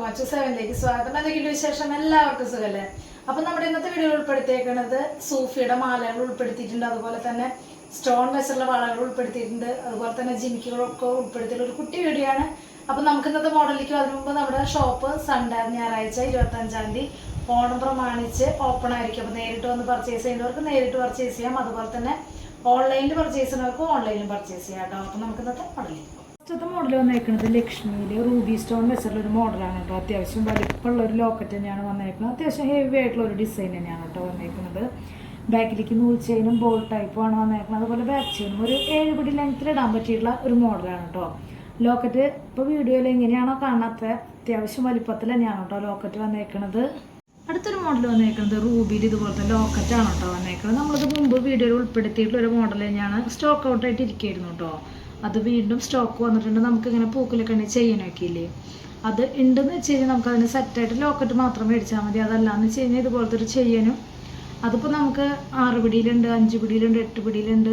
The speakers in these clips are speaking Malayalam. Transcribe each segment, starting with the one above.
എല്ലാവർക്കും അച്ചു സെവനിലേക്ക് സ്വാഗതം. എന്തൊക്കെയുണ്ട് വിശേഷം. എല്ലാവർക്കും സുഖല്ലേ? അപ്പൊ നമ്മുടെ ഇന്നത്തെ വീഡിയോ ഉൾപ്പെടുത്തിയേക്കുന്നത് സൂഫിയുടെ മാലകൾ ഉൾപ്പെടുത്തിയിട്ടുണ്ട്. അതുപോലെ തന്നെ സ്റ്റോൺ വെച്ചുള്ള വളകൾ ഉൾപ്പെടുത്തിയിട്ടുണ്ട്. അതുപോലെ തന്നെ ജിമിക്കുകളൊക്കെ ഉൾപ്പെടുത്തിയിട്ടുള്ള ഒരു കുട്ടി വീഡിയോ ആണ് അപ്പൊ നമുക്ക് ഇന്നത്തെ മോഡലിലേക്ക് അതിനു മുമ്പ് നമ്മുടെ ഷോപ്പ് സൺഡേ ഞായറാഴ്ച ഇരുപത്തി അഞ്ചാം തീയതി ഓണം പ്രമാണിച്ച് ഓപ്പൺ ആയിരിക്കും. അപ്പൊ നേരിട്ട് വന്ന് പർച്ചേസ് ചെയ്യുന്നവർക്ക് നേരിട്ട് പർച്ചേസ് ചെയ്യാം. അതുപോലെ തന്നെ ഓൺലൈനിൽ പർച്ചേസ് ചെയ്യുന്നവർക്ക് ഓൺലൈനിൽ പർച്ചേസ് ചെയ്യാം കേട്ടോ. അപ്പൊ നമുക്ക് ഇന്നത്തെ മോഡലിലേക്ക് ഫസ്റ്റത്തെ മോഡൽ വന്നേക്കുന്നത് ലക്ഷ്മിയിൽ റൂബി സ്റ്റോൺ വെച്ചിട്ടുള്ള ഒരു മോഡലാണ് കേട്ടോ. അത്യാവശ്യം വലിപ്പമുള്ള ഒരു ലോക്കറ്റ് തന്നെയാണ് വന്നേക്കുന്നത് അത്യാവശ്യം ഹെവി ആയിട്ടുള്ള ഒരു ഡിസൈൻ തന്നെയാണ് കേട്ടോ വന്നേക്കുന്നത് ബാക്കിലേക്ക് നൂൽ ചെയിനും ബോൾ ടൈപ്പും ആണ് വന്നേക്കുന്നത് അതുപോലെ ബാക്ക് ചെയിനും ഒരു ഏഴ് പിടി ലെങ്ത്തിൽ ഇടാൻ പറ്റിയിട്ടുള്ള ഒരു മോഡലാണ് കേട്ടോ. ലോക്കറ്റ് ഇപ്പോൾ വീഡിയോയിൽ എങ്ങനെയാണോ കാണാത്ത അത്യാവശ്യം വലിപ്പത്തിൽ തന്നെയാണ് കേട്ടോ ലോക്കറ്റ് വന്നേക്കുന്നത് അടുത്തൊരു മോഡൽ വന്നേക്കുന്നത് റൂബിയിൽ ഇതുപോലത്തെ ലോക്കറ്റാണ് കേട്ടോ വന്നേക്കുന്നത് നമ്മളിത് മുമ്പ് വീഡിയോയിൽ ഉൾപ്പെടുത്തിയിട്ടുള്ള ഒരു മോഡൽ തന്നെയാണ്. സ്റ്റോക്ക് ഔട്ട് ആയിട്ട് ഇരിക്കുകയായിരുന്നു കേട്ടോ. അത് വീണ്ടും സ്റ്റോക്ക് വന്നിട്ടുണ്ട്. നമുക്ക് ഇങ്ങനെ പൂക്കലൊക്കെ ഉണ്ടെങ്കിൽ ചെയ്യാനൊക്കെ ഇല്ലേ അത് ഉണ്ടെന്ന് വെച്ച് കഴിഞ്ഞാൽ നമുക്ക് അതിന് സെറ്റായിട്ട് ലോക്കറ്റ് മാത്രം മേടിച്ചാൽ മതി. അതല്ലാന്ന് വെച്ച് കഴിഞ്ഞാൽ ഇതുപോലത്തെ ഒരു ചെയ്യാനും അതിപ്പോൾ നമുക്ക് ആറ് പിടിയിലുണ്ട് അഞ്ച് പിടിയിലുണ്ട് എട്ട് പിടിയിലുണ്ട്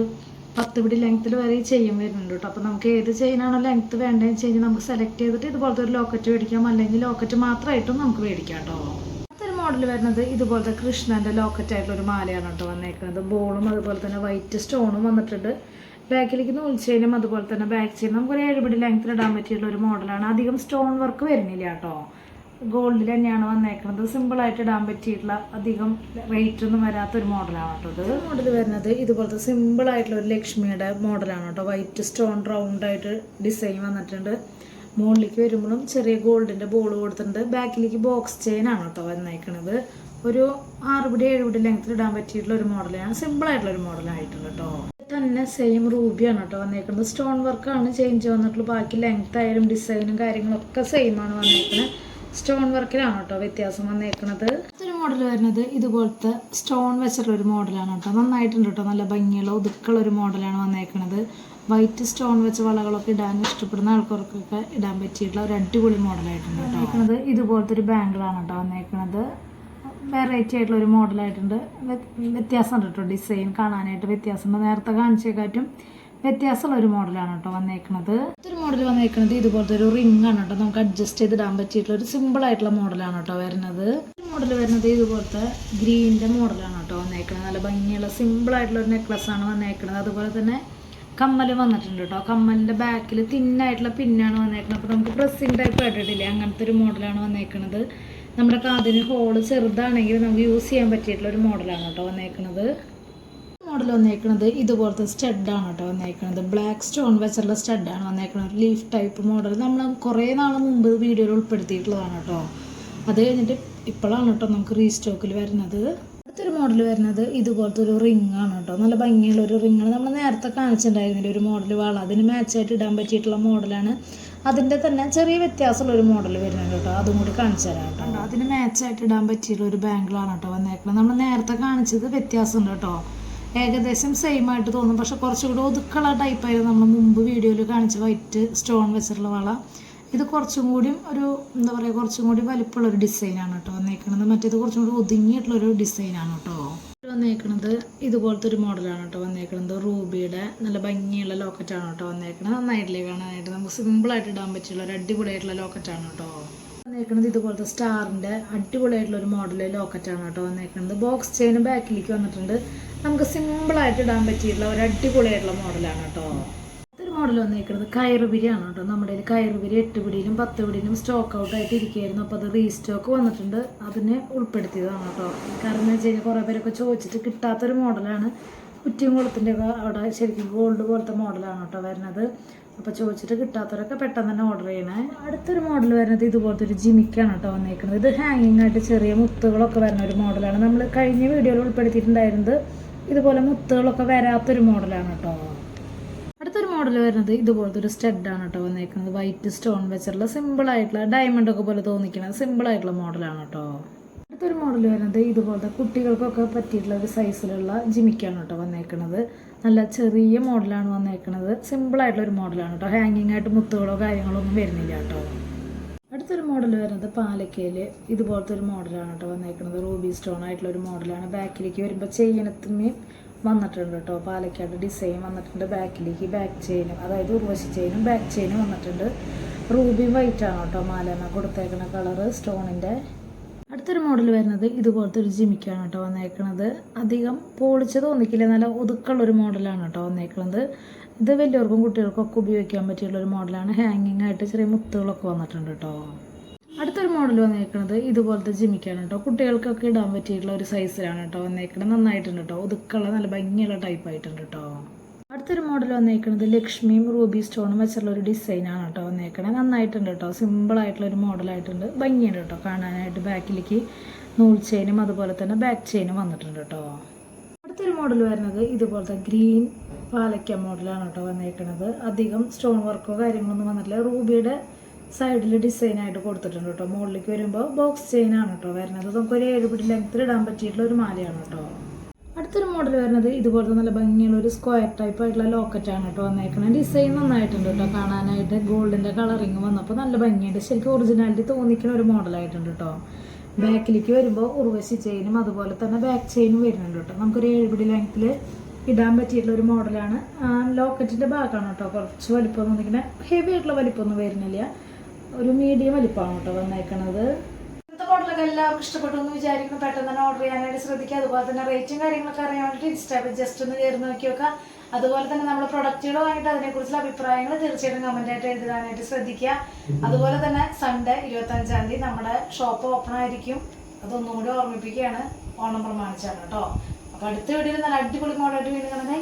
പത്ത് പിടി ലെങ്ത്തിൽ വരെ ചെയ്യും വരുന്നുണ്ട് കേട്ടോ. അപ്പോൾ നമുക്ക് ഏത് ചെയിനാണോ ലെങ്ത്ത് വേണ്ടതെന്ന് വെച്ച് കഴിഞ്ഞാൽ നമുക്ക് സെലക്ട് ചെയ്തിട്ട് ഇതുപോലത്തെ ഒരു ലോക്കറ്റ് മേടിക്കാം. അല്ലെങ്കിൽ ലോക്കറ്റ് മാത്രമായിട്ടും നമുക്ക് മേടിക്കാം കേട്ടോ. അടുത്തൊരു മോഡൽ വരുന്നത് ഇതുപോലത്തെ കൃഷ്ണന്റെ ലോക്കറ്റ് ആയിട്ടുള്ള ഒരു മാലയാണ് കേട്ടോ വന്നേക്കുന്നത്. ബോളും അതുപോലെ തന്നെ വൈറ്റ് സ്റ്റോണും വന്നിട്ടുണ്ട്. ബാക്കിലേക്ക് നൂൽ അതുപോലെ തന്നെ ബാക്ക് ചെയിൻ നമുക്ക് ഒരു ഏഴുപടി ലെങ്ത്തിൽ ഇടാൻ പറ്റിയുള്ള ഒരു മോഡലാണ് അധികം സ്റ്റോൺ വർക്ക് വരുന്നില്ല കേട്ടോ. ഗോൾഡിൽ തന്നെയാണ് വന്നേക്കുന്നത്. സിമ്പിളായിട്ട് ഇടാൻ പറ്റിയിട്ടുള്ള അധികം റേറ്റ് ഒന്നും വരാത്ത ഒരു മോഡലാണ് കേട്ടോ ഇത്. മോഡൽ വരുന്നത് ഇതുപോലത്തെ സിമ്പിളായിട്ടുള്ള ഒരു ലക്ഷ്മിയുടെ മോഡലാണ് കേട്ടോ. വൈറ്റ് സ്റ്റോൺ റൗണ്ട് ആയിട്ട് ഡിസൈൻ വന്നിട്ടുണ്ട്. മുകളിലേക്ക് വരുമ്പോഴും ചെറിയ ഗോൾഡിന്റെ ബോൾ കൊടുത്തിട്ടുണ്ട്. ബാക്കിലേക്ക് ബോക്സ് ചെയിൻ ആണ് കേട്ടോ വന്നേക്കുന്നത് ഒരു ആറുപടി ഏഴുപടി ഏഴ് പിടി ലെങ്ത്തിൽ ഇടാൻ പറ്റിയിട്ടുള്ള ഒരു മോഡലാണ് സിമ്പിൾ ആയിട്ടുള്ള ഒരു മോഡലായിട്ടുണ്ട് കേട്ടോ. തന്നെ സെയിം റൂബിയാണ് കേട്ടോ വന്നേക്കുന്നത്. സ്റ്റോൺ വർക്കാണ് ചേഞ്ച് വന്നിട്ടുള്ളത് ബാക്കി ലെങ്ത് ആയാലും ഡിസൈനും കാര്യങ്ങളൊക്കെ സെയിം ആണ് വന്നേക്കുന്നത് സ്റ്റോൺ വർക്കിലാണ് കേട്ടോ വ്യത്യാസം വന്നേക്കുന്നത് ഒരു മോഡൽ വരുന്നത് ഇതുപോലത്തെ സ്റ്റോൺ വെച്ചിട്ടുള്ള ഒരു മോഡലാണ് കേട്ടോ. നന്നായിട്ടുണ്ട് കേട്ടോ. നല്ല ഭംഗിയുള്ള ഒതുക്കുള്ള ഒരു മോഡലാണ് വന്നേക്കുന്നത് വൈറ്റ് സ്റ്റോൺ വെച്ച വളകളൊക്കെ ഇടാൻ ഇഷ്ടപ്പെടുന്ന ആൾക്കാർക്കൊക്കെ ഇടാൻ പറ്റിയിട്ടുള്ള ഒരു അടിപൊളി മോഡലായിട്ടുണ്ട് കേട്ടോ. ഇതുപോലത്തെ ഒരു ബാങ്കിളാണ് കേട്ടോ വന്നേക്കുന്നത് വെറൈറ്റി ആയിട്ടുള്ള ഒരു മോഡലായിട്ടുണ്ട് വ്യത്യാസം ഉണ്ട് കേട്ടോ ഡിസൈൻ കാണാനായിട്ട് വ്യത്യാസമുണ്ട് നേരത്തെ കാണിച്ചേക്കാറ്റും വ്യത്യാസമുള്ള ഒരു മോഡലാണ് കേട്ടോ വന്നേക്കുന്നത് ഒരു മോഡൽ വന്നേക്കുന്നത് ഇതുപോലത്തെ ഒരു റിംഗ് ആണ് കേട്ടോ നമുക്ക് അഡ്ജസ്റ്റ് ചെയ്തിടാൻ പറ്റിയിട്ടുള്ള ഒരു സിമ്പിൾ ആയിട്ടുള്ള മോഡലാണ് കേട്ടോ വരുന്നത്. മോഡൽ വരുന്നത് ഇതുപോലത്തെ ഗ്രീനിന്റെ മോഡലാണ് കേട്ടോ വന്നേക്കുന്നത് നല്ല ഭംഗിയുള്ള സിമ്പിൾ ആയിട്ടുള്ള ഒരു നെക്ലസ് ആണ് വന്നേക്കുന്നത് അതുപോലെ തന്നെ കമ്മൽ വന്നിട്ടുണ്ട് കേട്ടോ കമ്മലിന്റെ ബാക്കിൽ തിന്നായിട്ടുള്ള പിന്നാണ് വന്നേക്കുന്നത് അപ്പോൾ നമുക്ക് പ്രസ്സിങ് ടൈപ്പ് കേട്ടിട്ടില്ലേ അങ്ങനത്തെ ഒരു മോഡലാണ് വന്നേക്കുന്നത് നമ്മുടെ കാതിന് ഹോൾ ചെറുതാണെങ്കിൽ നമുക്ക് യൂസ് ചെയ്യാൻ പറ്റിയിട്ടുള്ള ഒരു മോഡലാണ് കേട്ടോ വന്നേക്കുന്നത് മോഡൽ വന്നേക്കുന്നത് ഇതുപോലത്തെ സ്റ്റഡാണ് കേട്ടോ വന്നേക്കുന്നത് ബ്ലാക്ക് സ്റ്റോൺ വെച്ചുള്ള സ്റ്റഡാണ് വന്നേക്കുന്നത് ലീഫ് ടൈപ്പ് മോഡൽ നമ്മൾ കുറേ നാൾ മുമ്പ് വീഡിയോയിൽ ഉൾപ്പെടുത്തിയിട്ടുള്ളതാണ് കേട്ടോ. അത് കഴിഞ്ഞിട്ട് ഇപ്പോഴാണ് കേട്ടോ നമുക്ക് റീസ്റ്റോക്കിൽ വരുന്നത്. അടുത്തൊരു മോഡൽ വരുന്നത് ഇതുപോലത്തെ ഒരു റിംഗ് ആണ് കേട്ടോ. നല്ല ഭംഗിയുള്ള ഒരു റിംഗ് ആണ്. നമ്മൾ നേരത്തെ കാണിച്ചിട്ടുണ്ടായിരുന്നില്ല ഒരു മോഡൽ വള. അതിന് മാച്ചായിട്ട് ഇടാൻ പറ്റിയിട്ടുള്ള മോഡലാണ് അതിന്റെ തന്നെ ചെറിയ വ്യത്യാസമുള്ള ഒരു മോഡൽ വരുന്നുണ്ട് കേട്ടോ. അതും കൂടി കാണിച്ചു തരാം കേട്ടോ. അതിന് മാച്ചായിട്ട് ഇടാൻ പറ്റിയിട്ടുള്ള ഒരു ബാങ്കിളാണ് കേട്ടോ വന്നേക്കുന്നത് നമ്മൾ നേരത്തെ കാണിച്ചത് വ്യത്യാസമുണ്ട് കേട്ടോ. ഏകദേശം സെയിം ആയിട്ട് തോന്നും. പക്ഷെ കുറച്ചുകൂടി ഒതുക്കുള്ള ടൈപ്പായിരുന്നു നമ്മൾ മുമ്പ് വീഡിയോയിൽ കാണിച്ച വൈറ്റ് സ്റ്റോൺ വെച്ചിട്ടുള്ള വള. ഇത് കുറച്ചും കൂടി ഒരു എന്താ പറയുക കുറച്ചും കൂടി വലിപ്പമുള്ള ഒരു ഡിസൈനാണ് കേട്ടോ വന്നേക്കുന്നത് മറ്റേത് കുറച്ചും കൂടി ഒതുങ്ങിയിട്ടുള്ള ഒരു ഡിസൈനാണ് കേട്ടോ. വന്നേക്കുന്നത് ഇതുപോലത്തെ ഒരു മോഡലാണ് കേട്ടോ വന്നേക്കുന്നത് റൂബിയുടെ നല്ല ഭംഗിയുള്ള ലോക്കറ്റാണ് കേട്ടോ വന്നേക്കുന്നത് നന്നായിട്ടില്ലേ കാണാനായിട്ട്? നമുക്ക് സിമ്പിളായിട്ട് ഇടാൻ പറ്റിയുള്ള ഒരു അടിപൊളിയായിട്ടുള്ള ലോക്കറ്റാണ് കേട്ടോ. വന്നേക്കുന്നത് ഇതുപോലത്തെ സ്റ്റാറിന്റെ അടിപൊളിയായിട്ടുള്ള ഒരു മോഡൽ ലോക്കറ്റാണ് കേട്ടോ വന്നേക്കുന്നത് ബോക്സ് ചെയിനും ബാക്കിലേക്ക് വന്നിട്ടുണ്ട്. നമുക്ക് സിമ്പിളായിട്ട് ഇടാൻ പറ്റിയിട്ടുള്ള ഒരു അടിപൊളിയായിട്ടുള്ള മോഡലാണ് കേട്ടോ. മോഡൽ വന്നേക്കുന്നത് കയറുപിരിയാണ് കേട്ടോ. നമ്മുടെ കയ്യിൽ കയറുപിരി എട്ട് പിടിയിലും പത്ത് പിടിയിലും സ്റ്റോക്ക് ഔട്ട് ആയിട്ട് ഇരിക്കുകയായിരുന്നു. അപ്പോൾ അത് റീസ്റ്റോക്ക് വന്നിട്ടുണ്ട്. അതിനെ ഉൾപ്പെടുത്തിയതാണ് കേട്ടോ. കാരണം എന്ന് വെച്ച് കഴിഞ്ഞാൽ കുറേ പേരൊക്കെ ചോദിച്ചിട്ട് കിട്ടാത്തൊരു മോഡലാണ് കുറ്റിയും കുളത്തിന്റെ ഒക്കെ അവിടെ ശരിക്കും ഗോൾഡ് പോലത്തെ മോഡലാണ് കേട്ടോ വരുന്നത്. അപ്പോൾ ചോദിച്ചിട്ട് കിട്ടാത്തവരൊക്കെ പെട്ടെന്ന് തന്നെ ഓർഡർ ചെയ്യണേ. അടുത്തൊരു മോഡൽ വരുന്നത് ഇതുപോലത്തെ ഒരു ജിമിക്കാണ് കേട്ടോ വന്നേക്കുന്നത് ഇത് ഹാങ്ങിങ് ആയിട്ട് ചെറിയ മുത്തുകളൊക്കെ വരുന്ന ഒരു മോഡലാണ് നമ്മൾ കഴിഞ്ഞ വീഡിയോയിൽ ഉൾപ്പെടുത്തിയിട്ടുണ്ടായിരുന്നത് ഇതുപോലെ മുത്തുകളൊക്കെ വരാത്തൊരു മോഡലാണ് കേട്ടോ. മോഡൽ വരുന്നത് ഇതുപോലത്തെ ഒരു സ്റ്റഡാണ് കേട്ടോ വന്നേക്കുന്നത്. വൈറ്റ് സ്റ്റോൺ വെച്ചിട്ടുള്ള സിമ്പിൾ ആയിട്ടുള്ള ഡയമണ്ട് ഒക്കെ പോലെ തോന്നിക്കുന്ന സിമ്പിൾ ആയിട്ടുള്ള മോഡലാണ് കേട്ടോ അടുത്തൊരു മോഡൽ വരുന്നത് ഇതുപോലത്തെ കുട്ടികൾക്കൊക്കെ പറ്റിയിട്ടുള്ള ഒരു സൈസിലുള്ള ജിമിക്കാണ് കേട്ടോ വന്നേക്കുന്നത് നല്ല ചെറിയ മോഡലാണ് വന്നേക്കുന്നത് സിമ്പിൾ ആയിട്ടുള്ള ഒരു മോഡലാണ് കേട്ടോ ഹാങ്ങിങ് ആയിട്ട് മുത്തുകളോ കാര്യങ്ങളോ ഒന്നും വരുന്നില്ല കേട്ടോ അടുത്തൊരു മോഡൽ വരുന്നത് പാലക്കയിൽ ഇതുപോലത്തെ ഒരു മോഡലാണ് കേട്ടോ വന്നേക്കുന്നത് റൂബി സ്റ്റോൺ ആയിട്ടുള്ള ഒരു മോഡലാണ് ബാക്കിലേക്ക് വരുമ്പോൾ ചെയ്യണത്തുമ്മയും വന്നിട്ടുണ്ട് കേട്ടോ പാലക്കാട് ഡിസൈൻ വന്നിട്ടുണ്ട്. ബാക്കിലേക്ക് ബാക്ക് ചെയിനും അതായത് ഉർവശി ചെയിനും ബാക്ക് ചെയിനും വന്നിട്ടുണ്ട്. റൂബി വൈറ്റ് ആണ് കേട്ടോ മാലമ്മ കൊടുത്തേക്കുന്ന കളറ് സ്റ്റോണിന്റെ അടുത്തൊരു മോഡൽ വരുന്നത് ഇതുപോലത്തെ ഒരു ജിമിക്കാണ് കേട്ടോ വന്നേക്കണത്. അധികം പോളിച്ച് തോന്നിക്കില്ല നല്ല ഒതുക്കുള്ളൊരു മോഡലാണ് കേട്ടോ വന്നേക്കണത്. ഇത് വലിയവർക്കും കുട്ടികൾക്കും ഒക്കെ ഉപയോഗിക്കാൻ പറ്റിയുള്ള ഒരു മോഡലാണ് ഹാങ്ങിങ് ആയിട്ട് ചെറിയ മുത്തുകളൊക്കെ വന്നിട്ടുണ്ട് കേട്ടോ അടുത്തൊരു മോഡൽ വന്നേക്കുന്നത് ഇതുപോലത്തെ ജിമിക്കാണ് കേട്ടോ കുട്ടികൾക്കൊക്കെ ഇടാൻ പറ്റിയിട്ടുള്ള ഒരു സൈസിലാണ് കേട്ടോ വന്നേക്കണത്. നന്നായിട്ടുണ്ട് കേട്ടോ ഒതുക്കുള്ള നല്ല ഭംഗിയുള്ള ടൈപ്പ് ആയിട്ടുണ്ട് കേട്ടോ അടുത്തൊരു മോഡൽ വന്നേക്കുന്നത് ലക്ഷ്മിയും റൂബി സ്റ്റോണും വെച്ചുള്ള ഒരു ഡിസൈനാണ് കേട്ടോ വന്നേക്കണത്. നന്നായിട്ടുണ്ട് കേട്ടോ സിമ്പിൾ ആയിട്ടുള്ള ഒരു മോഡലായിട്ടുണ്ട് ഭംഗിയുണ്ട് കേട്ടോ കാണാനായിട്ട്. ബാക്കിലേക്ക് നൂൽ ചെയിനും അതുപോലെ തന്നെ ബാക്ക് ചെയിനും വന്നിട്ടുണ്ട് കേട്ടോ അടുത്തൊരു മോഡൽ വരുന്നത് ഇതുപോലത്തെ ഗ്രീൻ പാലക്ക മോഡലാണ് കേട്ടോ വന്നേക്കുന്നത് അധികം സ്റ്റോൺ വർക്കോ കാര്യങ്ങളൊന്നും വന്നിട്ടില്ല. റൂബിയുടെ സൈഡിൽ ഡിസൈൻ ആയിട്ട് കൊടുത്തിട്ടുണ്ട് കേട്ടോ മുകളിലേക്ക് വരുമ്പോൾ ബോക്സ് ചെയിൻ ആണ് കേട്ടോ വരുന്നത്. നമുക്കൊരു ഏഴ് പിടി ലെങ്ത്തിൽ ഇടാൻ പറ്റിയിട്ടുള്ള ഒരു മാലയാണ് കേട്ടോ അടുത്തൊരു മോഡൽ വരുന്നത് ഇതുപോലത്തെ നല്ല ഭംഗിയുള്ള ഒരു സ്ക്വയർ ടൈപ്പ് ആയിട്ടുള്ള ലോക്കറ്റ് ആണ് കേട്ടോ വന്നേക്കുന്നത് ഡിസൈൻ നന്നായിട്ടുണ്ട് കേട്ടോ കാണാനായിട്ട്. ഗോൾഡിന്റെ കളറിങ് വന്നപ്പോൾ നല്ല ഭംഗിയുണ്ട്. ശരിക്കും ഒറിജിനാലിറ്റി തോന്നിക്കുന്ന ഒരു മോഡലായിട്ടുണ്ട് കേട്ടോ ബാക്കിലേക്ക് വരുമ്പോൾ ഉർവശി ചെയിനും അതുപോലെ തന്നെ ബാക്ക് ചെയിനും വരുന്നുണ്ട് കേട്ടോ നമുക്കൊരു ഏഴുപിടി ലെങ്ത്തിൽ ഇടാൻ പറ്റിയിട്ടുള്ള ഒരു മോഡലാണ് ലോക്കറ്റിന്റെ ഭാഗമാണ് കേട്ടോ കുറച്ച് വലിപ്പമൊന്നും ഇങ്ങനെ ഹെവി ആയിട്ടുള്ള വലിപ്പമൊന്നും വരുന്നില്ല. ഒരു മീഡിയം വലിപ്പമാണ് കേട്ടോ വന്നേക്കണത്. ഇന്നത്തെ മോഡലൊക്കെ എല്ലാവർക്കും ഇഷ്ടപ്പെട്ടു എന്ന് വിചാരിക്കുന്നു. പെട്ടെന്ന് തന്നെ ഓർഡർ ചെയ്യാനായിട്ട് ശ്രദ്ധിക്കുക. അതുപോലെ തന്നെ റേറ്റും കാര്യങ്ങളൊക്കെ അറിയാൻ വേണ്ടിയിട്ട് ഇൻസ്റ്റാഗ്രാം ജസ്റ്റ് ഒന്ന് കയറി നോക്കി നോക്കുക അതുപോലെ തന്നെ നമ്മുടെ പ്രൊഡക്റ്റുകൾ വാങ്ങിയിട്ട് അതിനെക്കുറിച്ചുള്ള അഭിപ്രായങ്ങൾ തീർച്ചയായിട്ടും കമന്റായിട്ട് എഴുതാനായിട്ട് ശ്രദ്ധിക്കുക. അതുപോലെ തന്നെ സൺഡേ ഇരുപത്തഞ്ചാം തീയതി നമ്മുടെ ഷോപ്പ് ഓപ്പൺ ആയിരിക്കും. അതൊന്നും കൂടി ഓർമ്മിപ്പിക്കുകയാണ്. ഓണം പ്രമാണിച്ചാണ് കേട്ടോ. അപ്പോൾ അടുത്ത വീഡിയോയിൽ നല്ല അടിപൊളി മോഡലായിട്ട് വീണ്ടും കാണുന്നത്